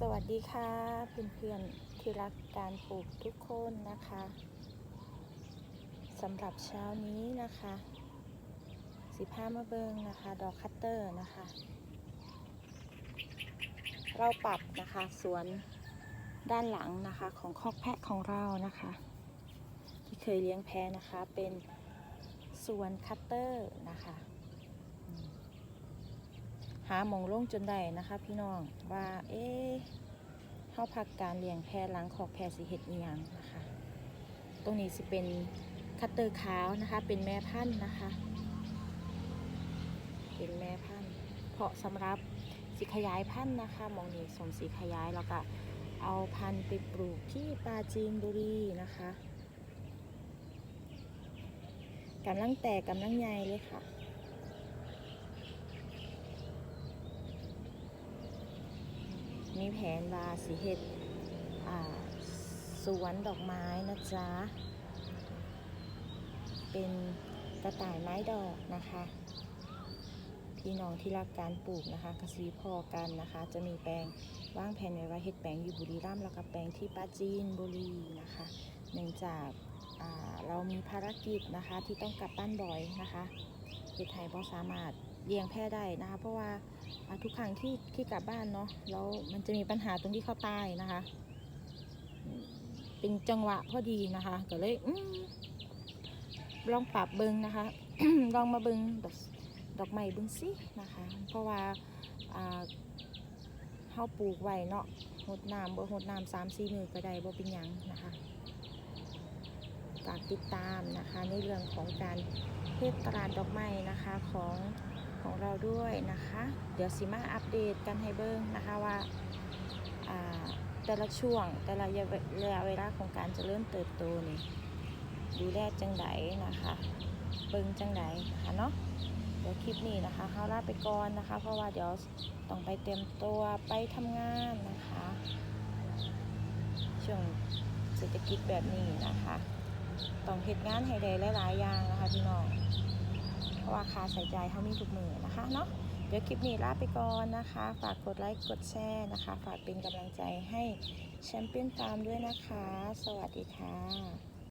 สวัสดีค่ะเพื่อนๆที่รักการปลูกทุกคนนะคะสำหรับเช้านี้นะคะสิผ้ามาเบิงนะคะ ดอกคัตเตอร์นะคะ เราปรับนะคะสวนด้านหลังนะคะของคอกแพะของเรานะคะ ที่เคยเลี้ยงแพะนะคะเป็นสวนคัตเตอร์นะคะ หาหมองลงจนได้นะคะ พี่น้องว่าเอ๊ะเข้าพักการเลี้ยงแพะหลังขอกแพะสีเห็ดอีหยังนะคะ ตรงนี้สิเป็นคัตเตอร์ขาวนะคะ เป็นแม่พันธุ์นะคะ เป็นแม่พันธุ์เพาะสำหรับสีขยายพันธุ์นะคะมองนี้สมสีขยายแล้วก็เอาพันธุ์ไปปลูกที่ปาจีนบุรีนะคะกำลังแตกกำลังใหญ่เลยค่ะ มีแผนว่าสิเฮ็ดสวนดอกไม้นะจ๊ะ เป็นกระต่ายไม้ดอกนะคะ พี่น้องที่รักการปลูกนะคะกสีพอกันนะคะ จะมีแปลงว่างแผนไว้ว่าเฮ็ดแปลงอยู่บุรีรัมย์แล้วก็แปลงที่ปาจีนบุรีนะคะ เนื่องจาก เรามีภารกิจนะคะที่ต้องกลับบ้านบ่อยนะคะเฮ็ดไทยพอสามารถเลี้ยงแพะได้นะคะเพราะว่าทุกครั้งที่ที่กลับบ้านเนาะแล้วมันจะมีปัญหาตรงที่เขาตายนะคะ เป็นจังหวะพอดีนะคะ ก็เลยอลองปรับเบิงนะคะ ลองมาเบิงดอกดอกไม้เบิงสินะคะ เพราะว่าเฮาปลูกไว้เนาะหดน้ำบ่หดน้ำสามสี่มือก็ได้บ่เป็นยังนะคะ ฝากติดตามนะคะในเรื่องของการเทศตลาดดอกไม้นะคะของของเราด้วยนะคะ เดี๋ยวสิมาอัปเดตกันให้เบิ้งนะคะว่าาแต่ละช่วงแต่ละระยะเวลาของการจเจริญเติบโตนี่ดูแลจังไดนะคะเบิ้งจังไดนะคะเนาะเดี๋ยวคลิปนี้นะคะเฮาลาไปก่อนนะคะ เพราะว่าเดี๋ยวต้องไปเตรียมตัวไปทำงานนะคะ ช่วงเศรษฐกิจแบบนี้นะคะ ต้องเหตุงานให้ได้หลายๆอย่างนะคะพี่น้องเพราะว่าค่าใส่ใจเขามีทุกมือนะคะเนาะเดี๋ยวคลิปนี้ลาไปก่อนนะคะ ฝากกดไลค์กดแชร์นะคะ ฝากเป็นกำลังใจให้แชมเปี้ยนฟาร์มด้วยนะคะ สวัสดีค่ะ